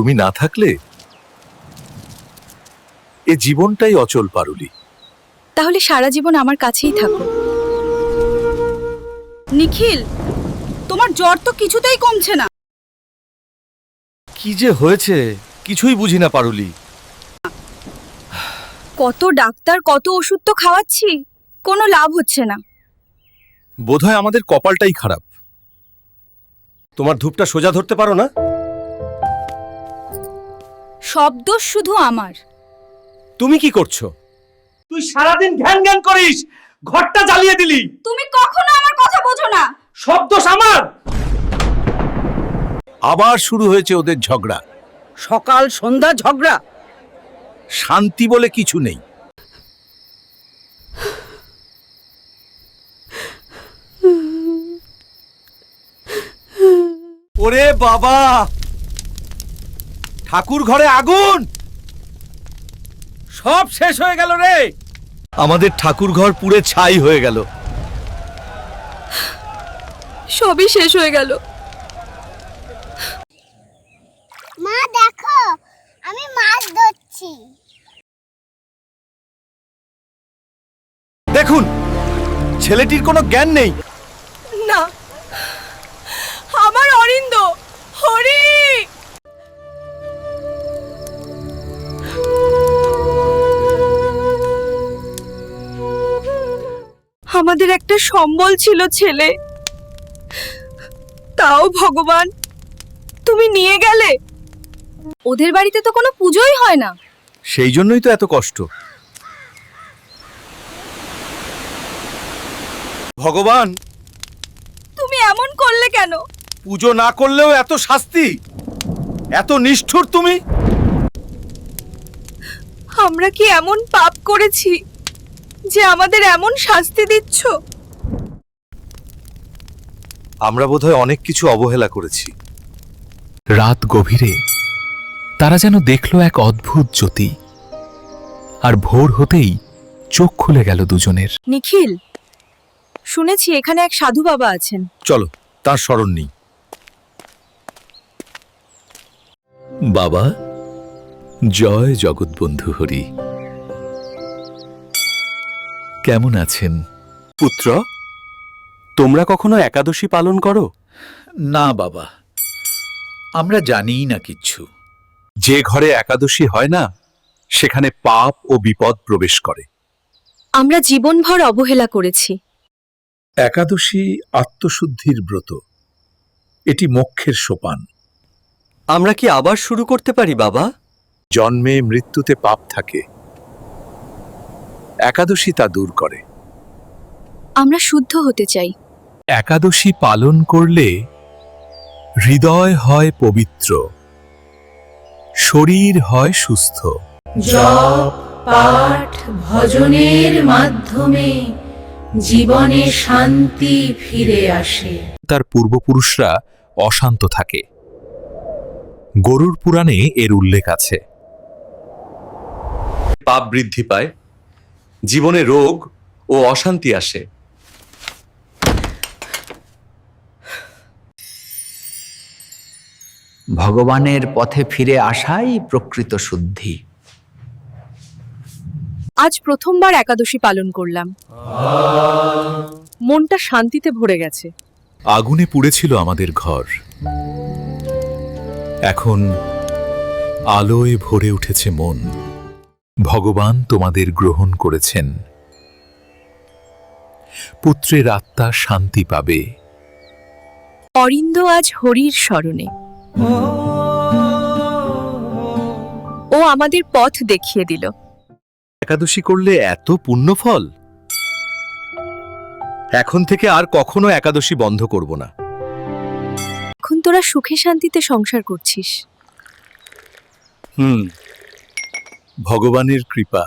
তুমি না থাকলে? এ জীবনটাই অচল পারুলি। তাহলে সারা জীবন আমার কাছেই থাকো। নিখিল তোমার জ্বর তো কিছুতেই কমছে না। কি যে হয়েছে কিছুই বুঝি না পারুলি। কত ডাক্তার কত ওষুধ তো খাওয়াচ্ছি কোনো লাভ হচ্ছে না। বোধহয় আমাদের কপালটাই খারাপ। তোমার ধূপটা সোজা ধরতে পারো না? শব্দ শুধু আমার। তুমি কি করছ? তুই সারাদিন ঘ্যান ঘ্যান করিস ঘরটা জ্বালিয়ে দিলি। তুমি কখনো আমার কথা বোঝো না। সব দোষ আমার। আবার শুরু হয়েছে ওদের ঝগড়া। সকাল সন্ধ্যা ঝগড়া। শান্তি বলে কিছু নেই। ওরে বাবা! ঠাকুর ঘরে আগুন! সব শেষ হয়ে গেল রে! আমাদের ঠাকুর ঘর পুড়ে ছাই হয়ে গেল। সবই শেষ হয়ে গেল। মা দেখো আমি মাছ ধরছি। দেখুন ছেলেটির কোনো জ্ঞান নেই। আমাদের একটা সম্বল ছিল ছেলে। তাও ভগবান তুমি নিয়ে গেলে? ওদের বাড়িতে তো কোনো পুজোই হয় না। সেই জন্যই তো এত কষ্ট। ভগবান! তুমি এমন করলে কেন? পুজো না করলেও এত শাস্তি? এত নিষ্ঠুর তুমি? আমরা কি এমন পাপ করেছি? যে আমাদের এমন শাস্তি দিচ্ছ? আমরা বোধহয় অনেক কিছু অবহেলা করেছি। রাত গভীরে তারা যেন দেখল এক অদ্ভুত জ্যোতি আর ভোর হতেই চোখ খুলে গেল দুজনের। নিখিল শুনেছি এখানে এক সাধু বাবা আছেন। চলো তার স্মরণ নেই। বাবা জয় জগৎবন্ধু হরি। কেমন আছেন? পুত্র তোমরা কখনো একাদশী পালন করো? না বাবা। আমরা জানিই না কিচ্ছু। যে ঘরে একাদশী হয় না সেখানে পাপ ও বিপদ প্রবেশ করে। আমরা জীবনভর অবহেলা করেছি। একাদশী আত্মশুদ্ধির ব্রত। এটি মোক্ষের সোপান। আমরা কি আবার শুরু করতে পারি বাবা? জন্মে মৃত্যুতে পাপ থাকে। একাদশী তা দূর করে। আমরা শুদ্ধ হতে চাই। একাদশী পালন করলে হৃদয় হয় পবিত্র শরীর হয় সুস্থ। জপ পাঠ ভজনের মাধ্যমে জীবনে শান্তি ফিরে আসে। তার পূর্বপুরুষরা অশান্ত থাকে। গরুর পুরাণে এর উল্লেখ আছে। পাপ বৃদ্ধি পায় জীবনে রোগ ও অশান্তি আসে। ভগবানের পথে ফিরে আসাই প্রকৃত শুদ্ধি। আজ প্রথমবার একাদশী পালন করলাম। মনটা শান্তিতে ভরে গেছে। আগুনে পুড়েছিল আমাদের ঘর। এখন আলোয় ভরে উঠেছে মন। ভগবান তোমাদের গ্রহণ করেছেন। পুত্রের আত্মা শান্তি পাবে। অরিন্দ আজ হরির স্মরণে। ও আমাদের পথ দেখিয়ে দিল। একাদশী করলে এত পুণ্য ফল এখন থেকে আর কখনো একাদশী বন্ধ করব না। এখন তোরা সুখে শান্তিতে সংসার করছিস। হুম। ভগবানের কৃপা।